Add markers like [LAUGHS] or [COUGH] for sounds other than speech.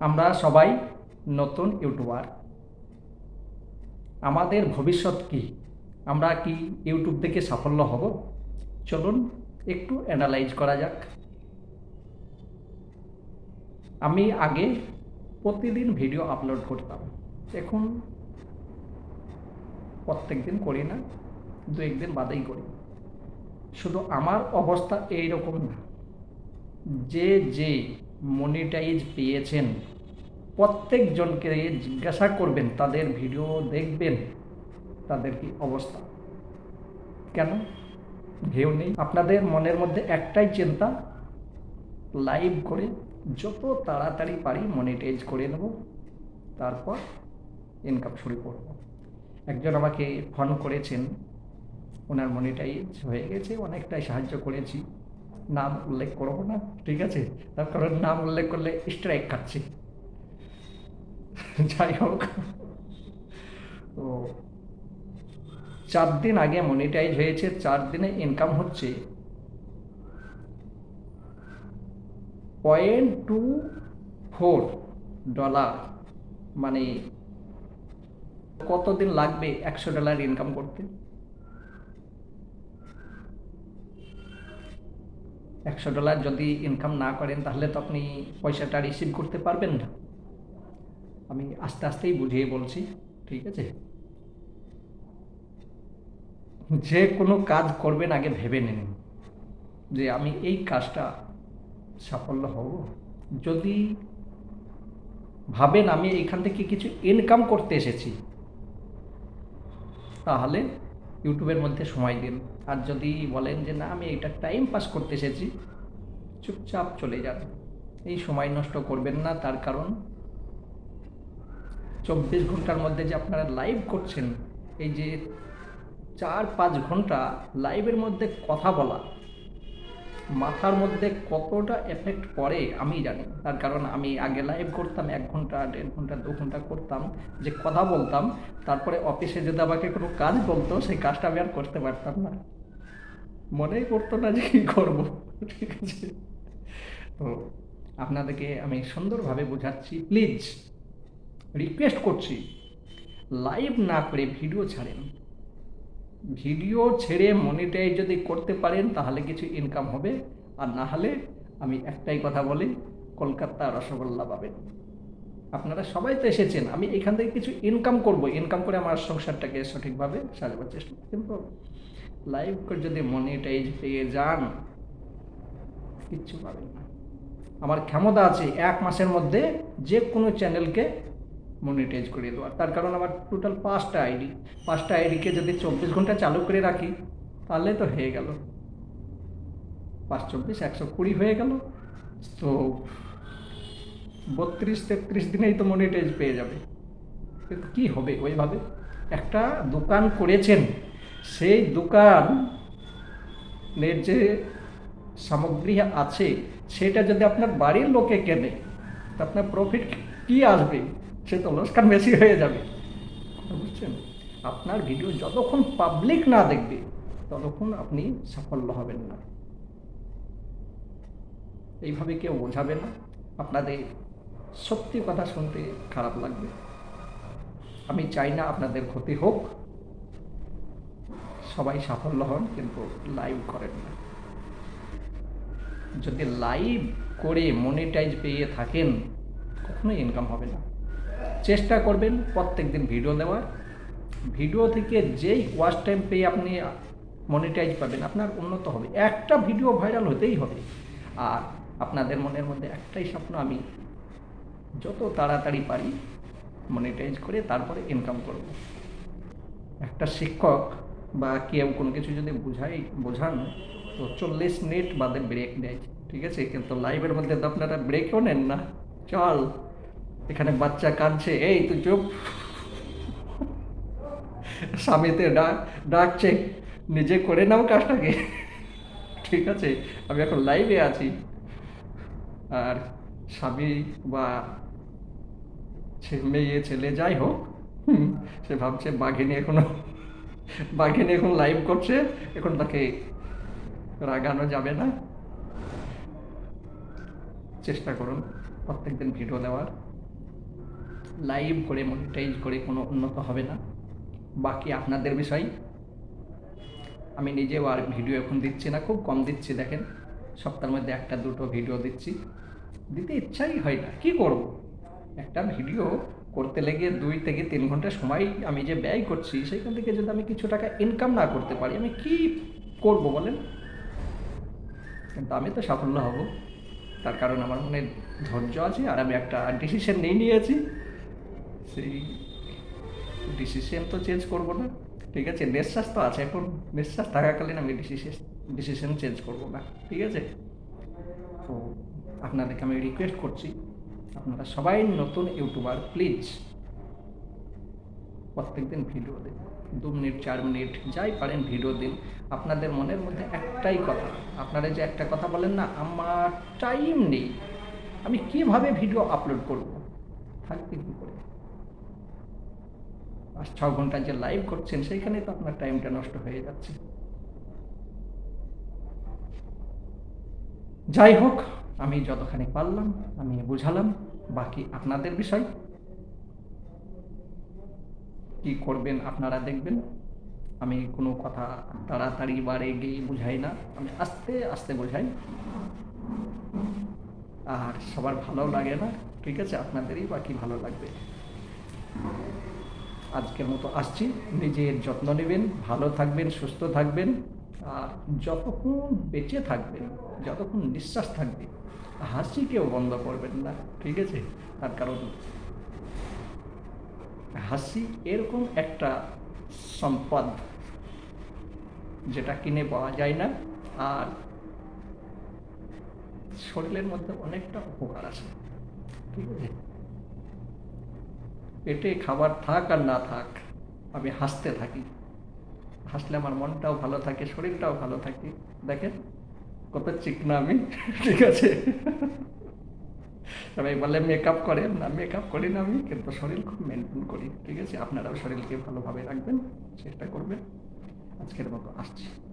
আমরা সবাই নতুন ইউটিউবার। আমাদের ভবিষ্যৎ কি? আমরা কি ইউটিউব থেকে সাফল্য হব? চলুন একটু অ্যানালাইজ করা যাক। আমি আগে প্রতিদিন ভিডিও আপলোড করতাম। এখন প্রত্যেক দিন করি না, দু একদিন বাদেই করি। শুধু আমার অবস্থা এই রকম না। যে যে মনিটাইজ পেয়েছেন। প্রত্যেকজনকে জিজ্ঞাসা করবেন, তাদের ভিডিও দেখবেন, তাদের কি অবস্থা? কেন? ভেউ নেই। আপনাদের মনের মধ্যে একটাই চিন্তা লাইভ করে যত তাড়াতাড়ি পারি মনিটাইজ করে নেব, তারপর ইনকাম শুরু করব। একজন আমাকে ফোন করেছেন, ওনার মনিটাইজ হয়ে গেছে, অনেকটাই সাহায্য করেছি। নাম উল্লেখ করব না, ঠিক আছে? তার কারণ নাম উল্লেখ করলে স্ট্রাইক খাচ্ছি। যাই হোক। তো চার দিন আগে মনিটাইজ হয়েছে, চার দিনে ইনকাম হচ্ছে পয়েন্ট টু ফোর ডলার মানে কতদিন লাগবে একশো ডলার ইনকাম করতে? একশো ডলার যদি ইনকাম না করেন, তাহলে তো আপনি পয়সাটা রিসিভ করতে পারবেন না। আমি আস্তে আস্তেই বুঝিয়ে বলছি, ঠিক আছে? যে কোনো কাজ করবেন আগে ভেবে নিন যে আমি এই কাজটা সাফল্য হব। যদি ভাবেন আমি এখান থেকে কিছু ইনকাম করতে এসেছি, তাহলে ইউটিউবের মধ্যে সময় দিন। আর যদি বলেন যে, না, আমি এটা টাইম পাস করতে এসেছি, চুপচাপ চলে যান। এই সময় নষ্ট করবেন না, তার কারণ চব্বিশ ঘণ্টার মধ্যে যে আপনারা লাইভ করছেন, এই যে চার পাঁচ ঘণ্টা লাইভের মধ্যে কথা বলা মাথার মধ্যে কতটা এফেক্ট পড়ে আমি জানি। তার কারণ আমি আগে লাইভ করতাম, এক ঘণ্টা, দেড় ঘণ্টা, দু ঘণ্টা করতাম, যে কথা বলতাম, তারপরে অফিসে যদি আমাকে কোনো কাজ বলতো, সেই কাজটা আমি আর করতে পারতাম না। মনেই করতো না যে কী করব। ঠিক আছে? তো আপনাদেরকে আমি সুন্দরভাবে বোঝাচ্ছি। প্লিজ রিকোয়েস্ট করছি লাইভ না করে ভিডিও ছাড়েন। ভিডিও ছেড়ে মনিটাইজ যদি করতে পারেন, তাহলে কিছু ইনকাম হবে। আর না হলে আমি একটাই কথা বলি, কলকাতা রসগোল্লা পাবেন। আপনারা সবাই তো এসেছেন, আমি এখান থেকে কিছু ইনকাম করব। ইনকাম করে আমার সংসারটাকে সঠিকভাবে সাজাবার চেষ্টা। কিন্তু লাইভ করে যদি মনিটাইজ পেয়ে যান, কিচ্ছু পাবেন না। আমার ক্ষমতা আছে, এক মাসের মধ্যে যে কোনো চ্যানেলকে মনিটাইজ করে দেওয়ার। তার কারণ আমার টোটাল পাঁচটা আইডি পাঁচটা আইডিকে যদি চব্বিশ ঘণ্টা চালু করে রাখি, তাহলে তো হয়ে গেল। পাঁচ চব্বিশ, একশো কুড়ি হয়ে গেল। তো বত্রিশ, তেত্রিশ দিনেই তো মনিটাইজ পেয়ে যাবে। কিন্তু কী হবে ওইভাবে? একটা দোকান করেছেন, সেই দোকানের যে সামগ্রী আছে, সেটা যদি আপনার বাড়ির লোকে কেনে, তা আপনার প্রফিট কী আসবে? সে তো লোসকান বেশি হয়ে যাবে। বুঝছেন? আপনার ভিডিও যতক্ষণ পাবলিক না দেখবে, ততক্ষণ আপনি সাফল্য হবেন না। এইভাবে কেউ বোঝাবে না। আপনাদের সত্যি কথা শুনতে খারাপ লাগবে। আমি চাই না আপনাদের ক্ষতি হোক। সবাই সাফল্য হন, কিন্তু লাইভ করেন না। যদি লাইভ করে মনিটাইজ পেয়ে থাকেন, কখনোই ইনকাম হবে না। চেষ্টা করবেন প্রত্যেক দিন ভিডিও দেওয়ার ভিডিও থেকে যেই ওয়াচ টাইম পেয়ে আপনি মনিটাইজ পাবেন, আপনার উন্নত হবে। একটা ভিডিও ভাইরাল হতেই হবে। আর আপনাদের মনের মধ্যে একটাই স্বপ্ন, আমি যত তাড়াতাড়ি পারি মনিটাইজ করে তারপরে ইনকাম করব। একটা শিক্ষক বা কেউ কোনো কিছু যদি বোঝাই, বোঝান, তো চল্লিশ মিনিট বাদে ব্রেক দেয়। ঠিক আছে? কিন্তু লাইভের মধ্যে তো আপনারা ব্রেকও নেন না। চল। এখানে বাচ্চা কাঁদছে, এই তুই চুপ। স্বামীতে ডাক, ডাকছে, নিজে করে নাও কাজটাকে। ঠিক আছে, আমি এখন লাইভে আছি। আর স্বামী বা মেয়ে, ছেলে যাই হোক সে ভাবছে বাঘিনী এখনও, বাঘিনী এখন লাইভ করছে, এখন তাকে রাগানো যাবে না। চেষ্টা করুন, প্রত্যেকদিন ভিডিও দেওয়ার লাইভ করে মনিটাইজ করে কোনো উন্নত হবে না। বাকি আপনাদের বিষয়, আমি নিজেও আর ভিডিও এখন দিচ্ছি না, খুব কম দিচ্ছি, দেখেন। সপ্তাহের মধ্যে একটা, দুটো ভিডিও দিচ্ছি। দিতে ইচ্ছাই হয় না, কি করব? একটা ভিডিও করতে লেগে দুই থেকে তিন ঘণ্টা সময় আমি যে ব্যয় করছি, সেখান থেকে যদি আমি কিছু টাকা ইনকাম না করতে পারি, আমি কি করব বলেন? কিন্তু আমি তো সাফল্য হব। তার কারণ আমার মনে ধৈর্য আছে, আর আমি একটা ডিসিশন নিয়ে নিয়েছি। সেই ডিসিশন তো চেঞ্জ করব না। ঠিক আছে, নিঃশ্বাস তো আছে, এখন নিঃশ্বাস থাকাকালীন আমি ডিসিশন ডিসিশন চেঞ্জ করব না। ঠিক আছে? তো আপনাদেরকে আমি রিকোয়েস্ট করছি, আপনারা সবাই নতুন ইউটিউবার প্লিজ প্রত্যেকদিন ভিডিও দিন। দু মিনিট, চার মিনিট, যাই পারেন ভিডিও দিন। আপনাদের মনের মধ্যে একটাই কথা, আপনারা যে একটা কথা বলেন না, আমার টাইম নেই। আমি কীভাবে ভিডিও আপলোড করব? থাকবে কী করে। পাঁচ ছ ঘণ্টা যে লাইভ করছেন সেইখানে তো আপনার টাইমটা নষ্ট হয়ে যাচ্ছে। যাই হোক, আমি যতখানি পারলাম, আমি বুঝালাম। বাকি আপনাদের বিষয়। কি করবেন আপনারা দেখবেন। আমি কোনো কথা তাড়াতাড়ি বা রেগে বুঝাই না। আমি আস্তে আস্তে বোঝাই। আর সবার ভালো লাগে না। ঠিক আছে, আপনাদেরই বাকি ভালো লাগবে। আজকের মতো আসছি। নিজের যত্ন নেবেন, ভালো থাকবেন, সুস্থ থাকবেন, আর যতক্ষণ বেঁচে থাকবেন, যতক্ষণ নিঃশ্বাস থাকবে, হাসি কেউ বন্ধ করবেন না, ঠিক আছে? তার কারণ, হাসি এরকম একটা সম্পদ যেটা কিনে পাওয়া যায় না, আর শরীরের মধ্যে অনেকটা উপকার আছে, ঠিক আছে? পেটে খাবার থাক আর না থাক, আমি হাসতে থাকি। হাসলে আমার মনটাও ভালো থাকে, শরীরটাও ভালো থাকে। দেখেন কত চিকনা আমি, [LAUGHS] ঠিক আছে? সবাই বলে মেকআপ করেন না মেকআপ করি না আমি, কিন্তু শরীর খুব মেনটেন করি। ঠিক আছে? আপনারাও শরীরকে ভালোভাবে রাখবেন, চেষ্টা করবেন। আজকের মতো আসছি।